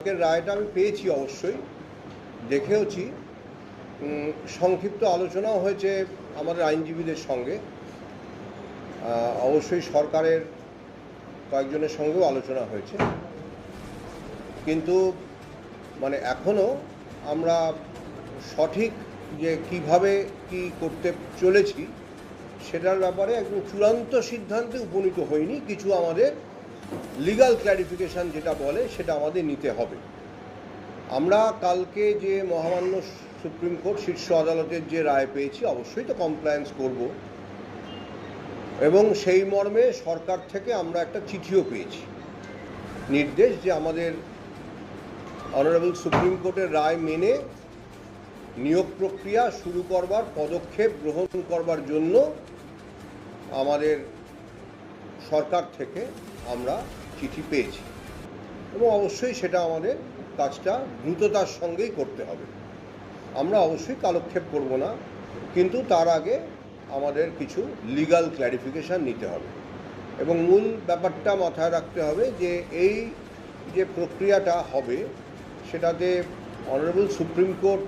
রায়টা আমি পেয়েছি অবশ্যই, দেখেওছি। সংক্ষিপ্ত আলোচনাও হয়েছে আমাদের আইনজীবীদের সঙ্গে। অবশ্যই সরকারের কয়েকজনের সঙ্গেও আলোচনা হয়েছে। কিন্তু মানে এখনও আমরা সঠিক যে কীভাবে কি করতে চলেছি, সেটার ব্যাপারে একদম চূড়ান্ত সিদ্ধান্তে উপনীত হয়নি কিছু আমাদের লিগাল ক্ল্যারিফিকেশন যেটা বলে, সেটা আমাদের নিতে হবে। আমরা কালকে যে মহামান্য সুপ্রিম কোর্ট, শীর্ষ আদালতের যে রায় পেয়েছি, অবশ্যই তো কমপ্লায়েন্স করব। এবং সেই মর্মে সরকার থেকে আমরা একটা চিঠিও পেয়েছি। নির্দেশ যে আমাদের অনারেবল সুপ্রিম কোর্টের রায় মেনে নিয়োগ প্রক্রিয়া শুরু করবার, পদক্ষেপ গ্রহণ করবার জন্য আমাদের সরকার থেকে আমরা চিঠি পেয়েছি। এবং অবশ্যই সেটা আমাদের কাজটা দ্রুততার সঙ্গেই করতে হবে। আমরা অবশ্যই কালক্ষেপ করব না, কিন্তু তার আগে আমাদের কিছু লিগাল ক্ল্যারিফিকেশান নিতে হবে। এবং মূল ব্যাপারটা মাথায় রাখতে হবে যে এই যে প্রক্রিয়াটা হবে, সেটাতে অনারেবল সুপ্রিম কোর্ট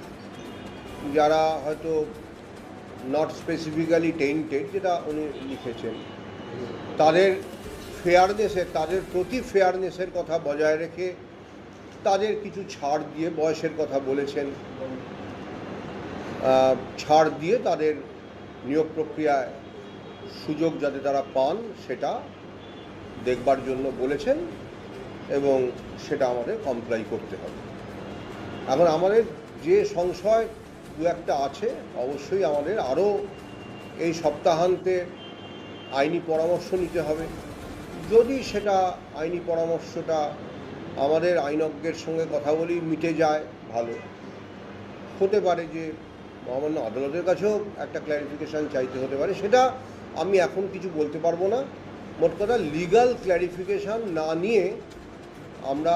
যারা হয়তো নট স্পেসিফিক্যালি টেন্টেড যেটা উনি লিখেছেন, তাদের ফেয়ারনেসের তাদের প্রতি ফেয়ারনেসের কথা বজায় রেখে তাদের কিছু ছাড় দিয়ে বয়সের কথা বলেছেন। ছাড় দিয়ে তাদের নিয়োগ প্রক্রিয়ায় সুযোগ যাতে তারা পান, সেটা দেখবার জন্য বলেছেন এবং সেটা আমাদের কমপ্লাই করতে হবে। এখন আমাদের যে সংশয় দু একটা আছে, অবশ্যই আমাদের আরও এই সপ্তাহান্তে আইনি পরামর্শ নিতে হবে। যদি সেটা আইনি পরামর্শটা আমাদের আইনজ্ঞের সঙ্গে কথা বলেই মিটে যায়, ভালো। হতে পারে যে মহামান্য আদালতের কাছেও একটা ক্ল্যারিফিকেশান চাইতে হতে পারে, সেটা আমি এখন কিছু বলতে পারব না। মোট কথা লিগাল ক্ল্যারিফিকেশান না নিয়ে আমরা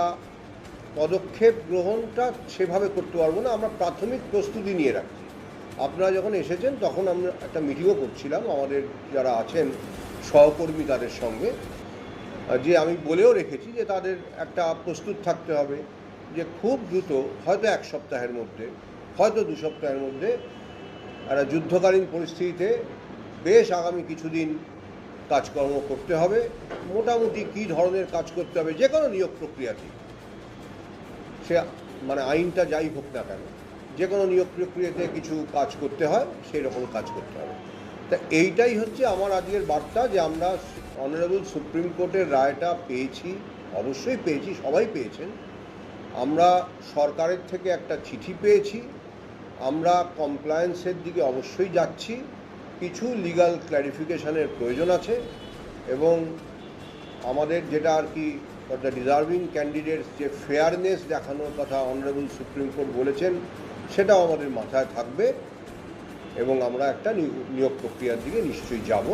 পদক্ষেপ গ্রহণটা সেভাবে করতে পারব না, আমরা প্রাথমিক প্রস্তুতি নিয়ে রাখছি। আপনারা যখন এসেছেন তখন আমরা একটা মিটিংও করছিলাম, আমাদের যারা আছেন সহকর্মী তাদের সঙ্গে। যে আমি বলেও রেখেছি যে তাদের একটা প্রস্তুত থাকতে হবে যে খুব দ্রুত, হয়তো এক সপ্তাহের মধ্যে, হয়তো দু সপ্তাহের মধ্যে, একটা যুদ্ধকালীন পরিস্থিতিতে বেশ আগামী কিছুদিন কাজকর্ম করতে হবে। মোটামুটি কী ধরনের কাজ করতে হবে, যে কোনো নিয়োগ প্রক্রিয়াতে সে মানে আইনটা যাই হোক না কেন, যে কোনো নিয়োগ প্রক্রিয়াতে কিছু কাজ করতে হয়, সেই রকম কাজ করতে হবে। তা এইটাই হচ্ছে আমার আজকের বার্তা যে আমরা অনারেবল সুপ্রিম কোর্টের রায়টা পেয়েছি, অবশ্যই পেয়েছি, সবাই পেয়েছেন। আমরা সরকারের থেকে একটা চিঠি পেয়েছি, আমরা কমপ্লায়েন্সের দিকে অবশ্যই যাচ্ছি, কিছু লিগাল ক্ল্যারিফিকেশনের প্রয়োজন আছে এবং আমাদের যেটা আর কি দ্য ডিজার্ভিং ক্যান্ডিডেটস যে ফেয়ারনেস দেখানোর কথা অনারেবল সুপ্রিম কোর্ট বলেছেন, সেটাও আমাদের মাথায় থাকবে। এবং আমরা একটা নিয়োগ প্রক্রিয়ার দিকে নিশ্চয়ই যাব।